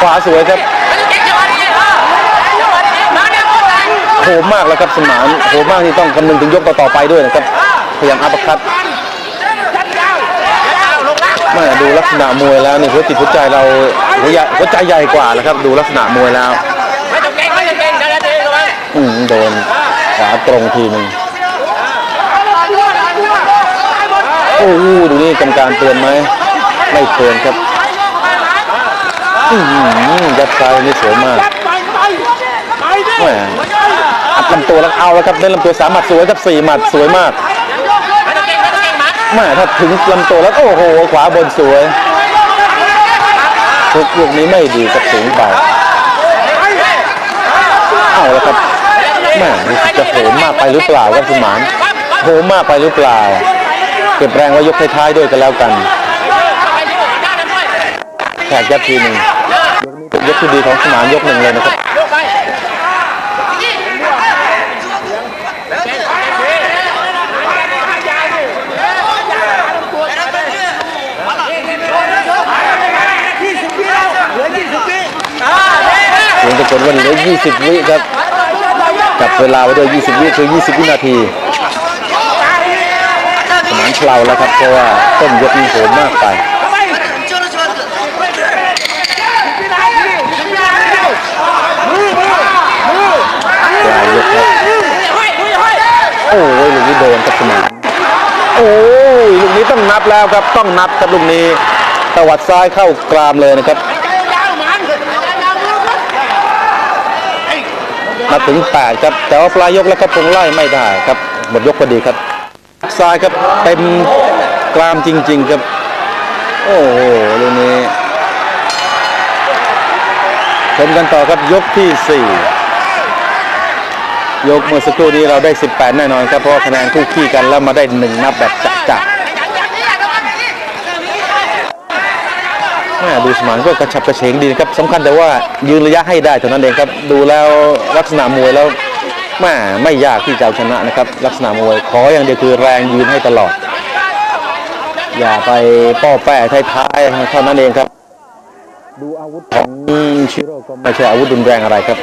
ขวาสวยครับโหมมากแล้วครับสมานโหมมากที่ต้องคำนึงถึงยกต่อๆไปด้วยนะครับ พยายามอัปคัตแม่ดูลักษณะมวยแล้วนี่หัวจิตหัวใจเราหัวใหญ่หัวใจใหญ่กว่าแล้วครับ ดูลักษณะมวยแล้วอืมโดนขวาตรงทีหนึ่งโอ้โหดูนี่กรรมการเตือนไหมไม่เตือนครับ อืมยัดซ้ายนี่สวยมากแหมอัดลำตัวแล้วเอาแล้วครับเล่นลำตัวสามหมัดสวยครับสี่หมัดสวยมากแม่ถ้าถึงลำตัวแล้วโอ้โห ขวาบนสวยทุกลูกนี้ไม่ดีกับสูงไปเอาแล้วครับแม่รู้สึกจะโหมมากไปหรือเปล่าครับคุณหมานโหมมากไปหรือเปล่า เก็บแรงไว้ยกท้ายๆด้วยกันแล้วกัน แขกยัดทีหนึ่งยกที่ดีของสมานยกหนึ่งเลยนะครับเสียงตะโกนว่าเหลือ20 วิครับจับเวลาไว้ด้วย 20 วิคือ 20 วินาทีสมานเปล่าแล้วครับเพราะว่าต้นยกนี้โหดมากไป ปลายยกครับ โอ้ยลูกนี้โดนกับสมานโอ้ยลูกนี้ต้องนับแล้วครับต้องนับครับลูกนี้ตวัดซ้ายเข้ากรามเลยนะครับมาถึงแปดครับแต่ว่าปลายยกแล้วครับคงไล่ไม่ได้ครับหมดยกพอดีครับซ้ายครับเต็มกรามจริง ๆ ครับ โอ้โหลูกนี้ชมกันต่อครับยกที่สี่ ยกเมื่อสักครู่นี้เราได้ 18 แน่นอนครับ เพราะคะแนนคู่ขี้กันแล้วมาได้หนึ่งนับแบบจัดๆแม่ดูสมานก็กระฉับกระเฉงดีนะครับสำคัญแต่ว่ายืนระยะให้ได้เท่านั้นเองครับ ดูแล้วลักษณะมวยแล้วแม่ไม่ยากที่จะชนะนะครับ ลักษณะมวยขออย่างเดียวคือแรงยืนให้ตลอด อย่าไปป้อแป้ท้ายๆเท่านั้นเองครับ ดูอาวุธของชิโร่ก็ไม่ใช่อาวุธรุนแรงอะไรครับ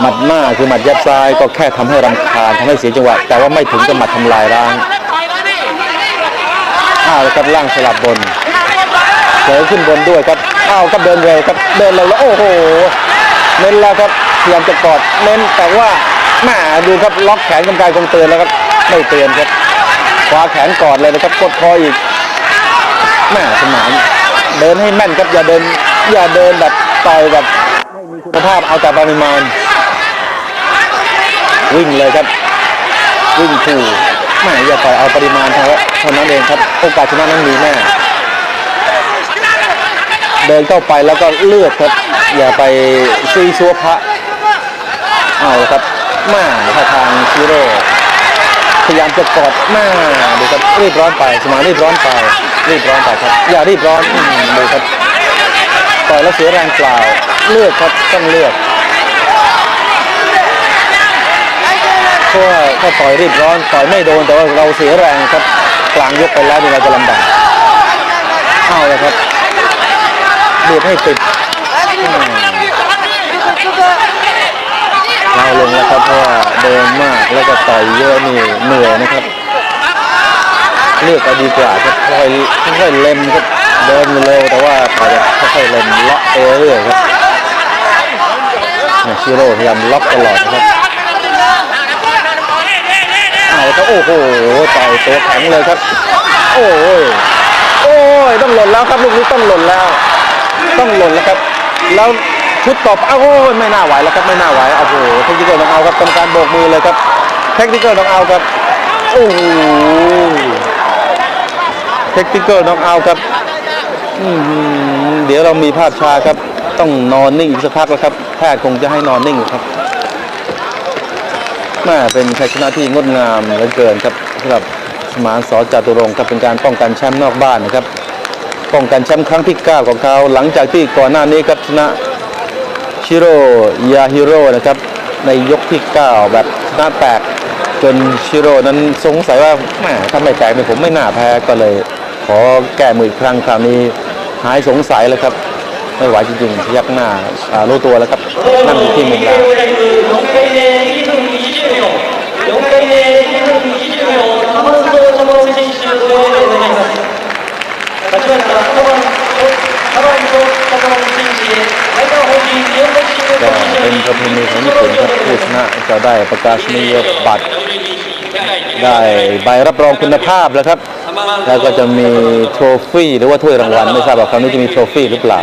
หมัดหน้าคือหมัดยับซ้ายก็แค่ทำให้รำคาญทำให้เสียจังหวะ แต่ว่าไม่ถึงกับหมัดทำลายร่างอ้าวแล้วครับล่างสลับบนเจอขึ้นบนด้วยครับอ้าวครับเดินเร็วครับเดินเร็วแล้วโอ้โหเน้นแล้วครับพยายามจะกอดเน้นแต่ว่าแหม่ดูครับล็อกแขนกำกายคงเตือนแล้วครับไม่เตือนครับคว้าแขนกอดเลยนะครับกดคออีกแหม่สมานเดินให้แม่นครับอย่าเดินอย่าเดินแบบต่อยแบบไม่มีคุณภาพเอาแต่ปริมาณ วิ่งเลยครับ วิ่งคู่แม่อย่าปล่อยเอาปริมาณเท่าเท่านั้นเองครับโอกาสชนะนั้นมีแน่เดินเข้าไปแล้วก็เลือดครับ อย่าไปซีซัวพระเอาครับแม่ท่าทางชิโร่พยายามจะกอดแม่ดูครับรีบร้อนไปสมานรีบร้อนไป รีบร้อนไปครับ อย่ารีบร้อนดูครับต่อยแล้วเสียแรงเปล่าเลือดครับต้องเลือด เพราะว่าถ้าต่อยรีบร้อนต่อยไม่โดนแต่ว่าเราเสียแรงครับกลางยกไปแล้วนี่เราจะลำบากเอาเลยครับเบียดให้ติดเราลงแล้วครับเพราะว่าเดินมากแล้วก็ต่อยเยอะนี่เหนื่อยนะครับเลือกเอาดีกว่าครับค่อยค่อยๆเล็มครับเดินเร็วแต่ว่าต่อยแบบค่อยๆเล็มล็อกตัวเรื่อยครับชิโร่พยายามล็อกตลอดนะครับ ครับโอ้โหต่อยตัวแข็งเลยครับ โอ้ยโอ้ยต้องหล่นแล้วครับลูกนี้ต้องหล่นแล้ว ต้องหล่นแล้วครับ แล้วชุดตบอ้าวโอ้ยไม่น่าไหวแล้วครับไม่น่าไหวโอ้โหเทคนิคต้องเอาครับกรรมการโบกมือเลยครับเทคนิคต้องเอาครับโอ้โหเทคนิคต้องเอาครับเดี๋ยวเรามีภาพชาครับ ต้องนอนนิ่งอีกสักพักแล้วครับแพทย์คงจะให้นอนนิ่งอยู่ครับ แม่เป็นชัยชนะที่งดงามเหลือเกินครับสำหรับสมานสอจตุรงค์ครับเป็นการป้องกันแชมป์นอกบ้านนะครับ ป้องกันแชมป์ครั้งที่ 9 ของเขาหลังจากที่ก่อนหน้านี้ครับชนะชิโร่ยาฮิโร่นะครับในยกที่ 9 แบบชนะแตกจนชิโร่นั้นสงสัยว่าแม่ถ้าไม่แตกเนี่ยผมไม่น่าแพ้ก็เลย ขอแก้มืออีกครั้งคราวนี้หายสงสัยแล้วครับไม่ไหวจริงๆยักหน้ารู้ตัวแล้วครับนั่งที่มุมแล้ว ก็เป็นประเพณีของญี่ปุ่นครับผู้ชนะจะได้ประกาศนียบัตร ได้ใบรับรองคุณภาพแล้วครับ แล้วก็จะมีโทรฟี่หรือว่าถ้วยรางวัลไม่ทราบว่าคราวนี้จะมีโทรฟี่หรือเปล่า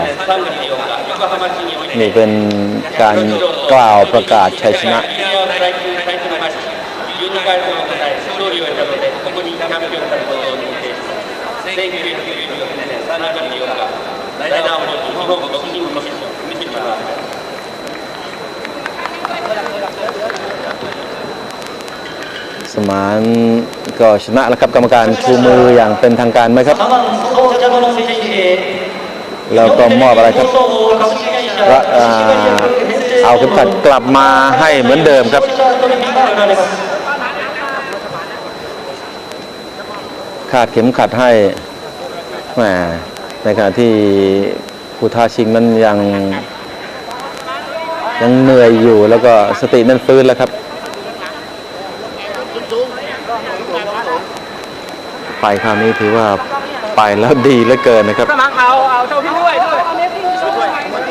นี่เป็นการกล่าวประกาศชัยชนะ إليه سند اليوم لنا منظور وتسليم مثل هذا สมานก็ชนะแล้วครับกรรมการชูมืออย่างเป็นทางการไหมครับ แล้วก็มอบอะไรครับเอาเข็มขัดกลับมาให้เหมือนเดิมครับ คาดเข็มขัดให้ แหมในขณะที่ผู้ท้าชิงนั้นยัง ยังเหนื่อยอยู่แล้วก็สตินั้นฟื้นแล้วครับไปคราวนี้ถือว่าไปแล้วดีเหลือเกินนะครับสมัครเอาเอาเท่าพี่ด้วยด้วย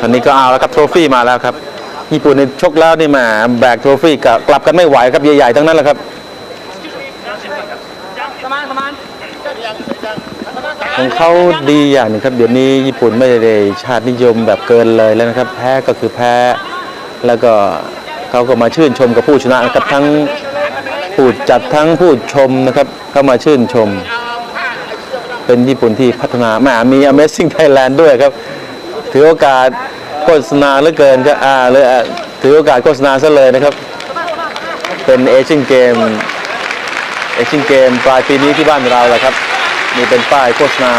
คราวนี้ก็เอาแล้วครับโทรฟี่มาแล้วครับ ญี่ปุ่นในชกแล้วนี่มาแบกโทรฟี่กลับกลับกันไม่ไหวครับใหญ่ๆทั้งนั้นแหละครับ สมานสมาน ของเขาดีอย่างหนึงครับเดี๋ยวนี้ญี่ปุ่นไม่ได้ชาตินิยมแบบเกินเลยแล้วนะครับ แพ้ก็คือแพ้ แล้วก็เขาก็มาชื่นชมกับผู้ชนะนะครับทั้งผู้จัดทั้งผู้ชมนะครับเข้ามาชื่นชม เป็นญี่ปุ่นที่พัฒนาแหมามี Amazing Thailand ด้วยครับ ถือโอกาสโฆษณาเหลือเกินก็อ่าเลยถือโอกาสโฆษณาซะเลยนะครับ เป็นเอเชียนเกมเอเชียนเกมปลายปีนี้ที่บ้านเราแหละครับ นี่เป็นป้ายโฆษณา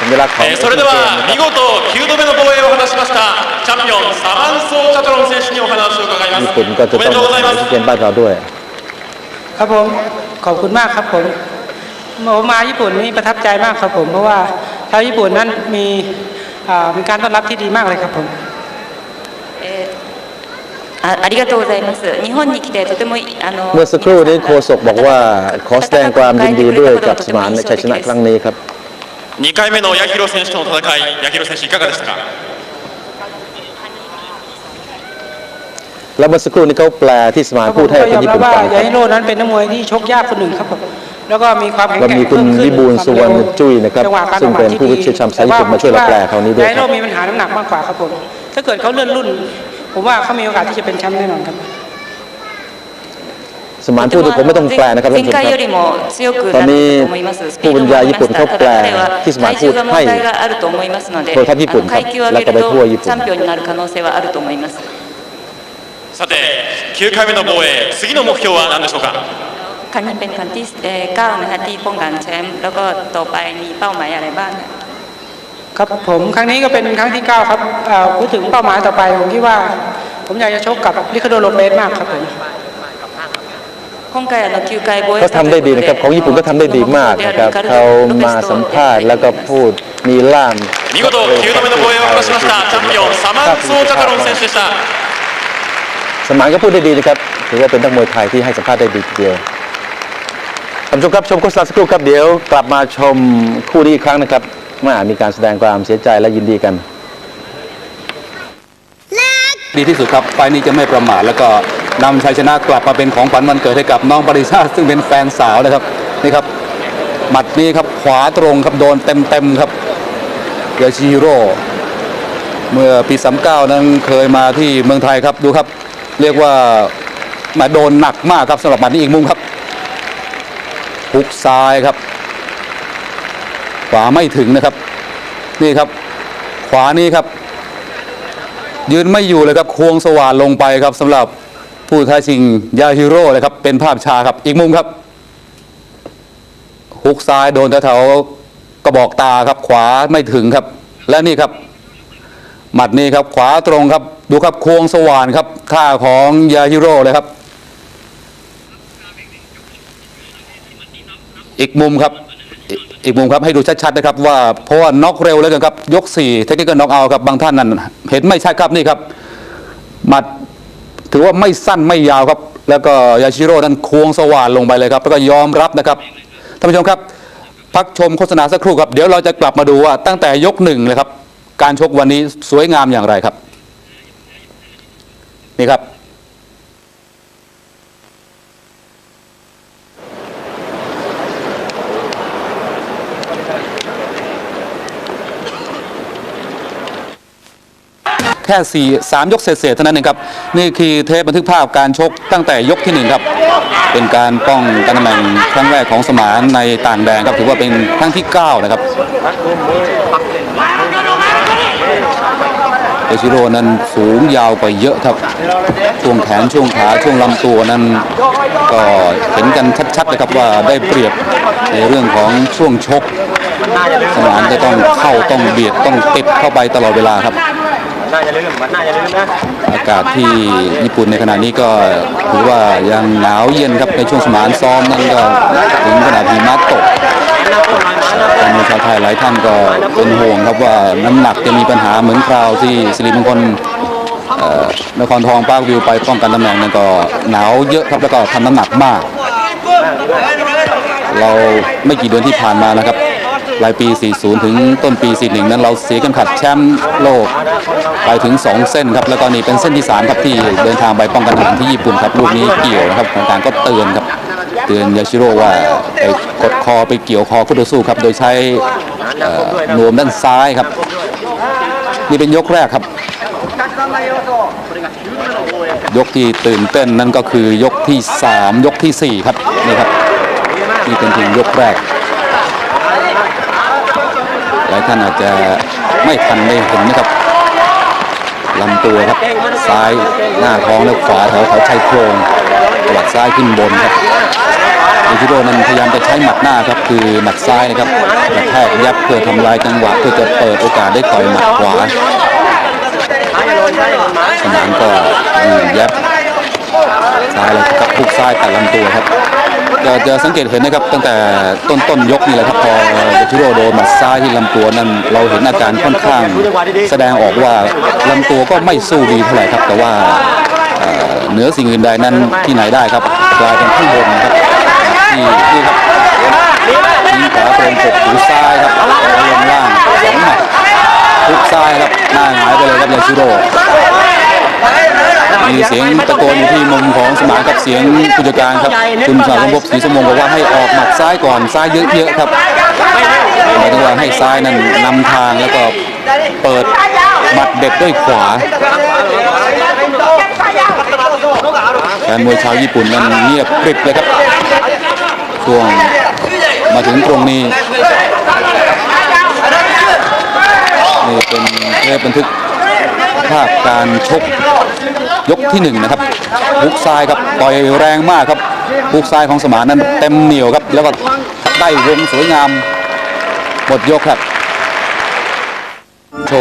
สัญลักษณ์ของ えーそれでは見事9度目の防衛を果たしましたチャンピオンサマンソーチャトロン選手にお話を伺います ญี่ปุ่นก็จะ おめ ต้ で อง とうござい เอ ま เชียน す เกมบ้านเราด้วย ครับผมขอบคุณมากครับผมผมมาญี่ปุ่นนี่ประทับใจมากครับผม เพราะว่าชาวญี่ปุ่นนั้นมีอ่ามีการต้อนรับที่ดีมากเลยครับผม あありがとうございます。日本に来てとてもいあの เมื่อสักครู่นี้โฆษกบอกว่าขอแสดงความยินดีด้วยกับสมานในชัยชนะครั้งนี้ครับ 2回目の八尋選手との戦い八尋選手いかがでしたか แล้วเมื่อสักครู่นี้เขาแปลที่สมาน ครับผ พู ม ดให้ ก็ ค ย น อม ญี่ รับ ปุ่น ว่า ฟัง ยาฮิโร่นั้นเป็นนักมวยที่ชกยากคนหนึ่งครับผมแล้วก็มีความแข็ง เรา แกร่ง มีคุณ เพิ่ขึ้น วิบูลย์สุวรรณจุ้ยนะครับ จังหวะการ ซึ่งเป็น ออกหมัดที่ ผู้เชี่ยวชาญภาษาญี่ปุ่นมาช่วยเราแปลคราวนี้ด้วย ยาฮิ ครั โร่ บ มีปัญหาน้ำหนักมากกว่าครับผม ถ้าเกิดเขาเลื่อนรุ่น ผมว่าเขามีโอกาสที่จะเป็นแชมป์แน่นอนครับ สมานพูดที่ผมไม่ต้องแปลนะครับท่าน 前 ผู้ชม 回 ค よ รับ りも強く ตอน なって นี้ いると思います。スピ ผู้ ー บร ド ร も ยาย あり ญี่ ま ปุ่น した。 เขา た แปล だ彼は ที่สมาน 体 พู 重 ด が問 ให้ 題があると思いますので、 โทรทัศน์ญี่ปุ่น あの階級を上 แล้ げ วก็ る ไปทั่ว と ญี่ปุ่น チャンピオンになる可能性はあると思います。さて9回目の防衛次の目標は何でしょうか ครั้งนี้เป็นครั้งที่เอ่อเก้านะคะที่ป้องกันแชมป์แล้วก็ต่อไปมีเป้าหมายอะไรบ้าง คะ ครับผมครั้งนี้ก็เป็นครั้งที่ 9 ครับเอ่อพูดถึงเป้าหมายต่อไป ผมคิดว่า ผมอยากจะชกกับลิคาโดโลเปสมากครับผม 今回あの9回防衛 เขาทำได้ดีนะครับ ของญี่ปุ่นก็ทำได้ดีมากนะครับเขามาสัมภาษณ์แล้วก็พูดมีล่าม 見事9度目の防衛を果たしましたチャンピオンサマンソーチャトロン選手でした สมานก็พูดได้ดีนะครับ ถือว่าเป็นนักมวยไทยที่ให้สัมภาษณ์ได้ดีทีเดียวท่านผู้ชมครับชมโฆษณาสักครู่ครับเดี๋ยวกลับมาชมคู่นี้อีกครั้งนะครับเ มื่อมีการแสดงความเสียใจและยินดีกัน ดีที่สุดครับไฟล์นี้จะไม่ประมาทแล้วก็นำชัยชนะกลับมาเป็นของขวัญวันเกิดให้กับน้องปริชาซึ่งเป็นแฟนสาวนะครับนี่ครับหมัดนี้ครับขวาตรงครับโดนเต็มๆครับยาชิฮิโร่เมื่อปี 39 นั้นเคยมาที่เมืองไทยครับดูครับ เรียกว่ามาโดนหนักมากครับสำหรับหมัดนี้อีกมุมครับหุกซ้ายครับ ขวาไม่ถึงนะครับ นี่ครับ ขวานี้ครับ ยืนไม่อยู่เลยครับควงสว่านลงไปครับสำหรับผู้ท้าชิงยาฮิโร่เลยครับ เป็นภาพชาครับ อีกมุมครับฮุกซ้ายโดนแถวๆกระบอกตาครับ ขวาไม่ถึงครับ และนี่ครับ หมัดนี้ครับ ขวาตรงครับ ดูครับควงสว่านครับท่าของยาฮิโร่เลยครับ อีกมุมครับ อีกมุมครับให้ดูชัดๆนะครับว่าเพราะว่าน็อกเร็วแล้วกันครับ ยก4เทคนิคน็อกเอาครับบางท่านนั้นเห็นไม่ชัดครับนี่ครับหมัดถือว่าไม่สั้นไม่ยาวครับ แล้วก็ยาชิโร่นั้นควงสว่านลงไปเลยครับ แล้วก็ยอมรับนะครับท่านผู้ชมครับ พักชมโฆษณาสักครู่ครับ เดี๋ยวเราจะกลับมาดูว่าตั้งแต่ยกหนึ่งเลยครับ การชกวันนี้สวยงามอย่างไรครับ นี่ครับ แค่สี่สามยกเศษๆเท่านั้นเองครับ นี่คือเทปบันทึกภาพการชกตั้งแต่ยกที่หนึ่งครับ เป็นการป้องกันตำแหน่งครั้งแรกของสมานในต่างแดนครับถือว่าเป็นครั้งที่ 9 นะครับเอชิโร่นั้นสูงยาวกว่าเยอะครับ ช่วงแขนช่วงขาช่วงลำตัวนั้นก็เห็นกันชัดๆเลยครับว่าได้เปรียบในเรื่องของช่วงชกสมานจะต้องเข้าต้องเบียดต้องติดเข้าไปตลอดเวลาครับ อากาศที่ญี่ปุ่นในขณะนี้ก็ถือว่ายังหนาวเย็นครับในช่วงสมานซ้อมนั้นก็ถึงขนาดหิมะตกแฟนมวยชาวไทยหลายท่านก็เป็นห่วงครับว่าน้ำหนักจะมีปัญหาเหมือนคราวที่สิริมงคลนครทองป้าวิวไปป้องกันตำแหน่งนั้นก็หนาวเยอะครับแล้วก็ทำน้ำหนักมาก เราไม่กี่เดือนที่ผ่านมานะครับ ปลายปี 40 ถึงต้นปี 41 นั้นเราเสียเข็มขัดแชมป์โลกไปถึง 2 เส้นครับ แล้วก็นี่เป็นเส้นที่ 3 ครับที่เดินทางไปป้องกันแหน่งที่ญี่ปุ่นครับลูกนี้เกี่ยวนะครับทางการก็เตือนครับ เตือนยาชิโร่ว่าไปกดคอไปเกี่ยวคอคู่ต่อสู้ครับ โดยใช้นวมด้านซ้ายครับ นี่เป็นยกแรกครับยกที่ตื่นเต้นนั่นก็คือยกที่ 3 ยกทีสี่4 ครับนี่ครับนี่เป็นเพียงยกแรก หลายท่านอาจจะไม่ทันได้เห็นนะครับลำตัวครับซ้ายหน้าท้องและขวาแถวแถวชายโครงตวัดซ้ายขึ้นบนครับเอชิโร่นั้นพยายามจะใช้หมัดหน้าครับคือหมัดซ้ายนะครับกระแทกยับเพื่อทำลายจังหวะเพื่อจะเปิดโอกาสได้ต่อยหมัดขวาสนามก็ยับ ซ้ายเลยครับทุกซ้ายตัดลำตัวครับจะจะสังเกตเห็นนะครับตั้งแต่ต้นต้นยกนี่แหละครับพอทิโรโดนหมัดซ้ายที่ลำตัวนั้นเราเห็นอาการค่อนข้าง แสดงออกว่าลำตัวก็ไม่สู้ดีเท่าไหร่ครับ แต่ว่าเอ่อเหนือสิ่งอื่นใดนั้นที่ไหนได้ครับกลายเป็นข้างบนครับที่นี่ครับทิ้งขวาตรงกบหูซ้ายครับแล้วลงล่างสองหมัดพุกซ้ายครับหน้าหงายไปเลยครับยาชิโร่ มี เสียงตะโกนอยู่ที่มุมของสมานกับเสียงผู้จัดการครับคุณสารพบศรีสมงบอกว่าให้ออกหมัดซ้ายก่อนซ้ายเยอะๆครับหมายถึงว่าให้ซ้ายนั้นนำทางแล้วก็เปิดหมัดเด็ดด้วยขวาแฟนมวยชาวญี่ปุ่นนั้นเงียบกริบเลยครับช่วงมาถึงตรงนี้นี่เป็นเทปบันทึกภาพการชก ยกที่หนึ่งนะครับฮุกซ้ายครับต่อยแรงมากครับฮุกซ้ายของสมานนั้นเต็มเหนียวครับ แล้วก็ได้วงสวยงามหมดยกครับ ชม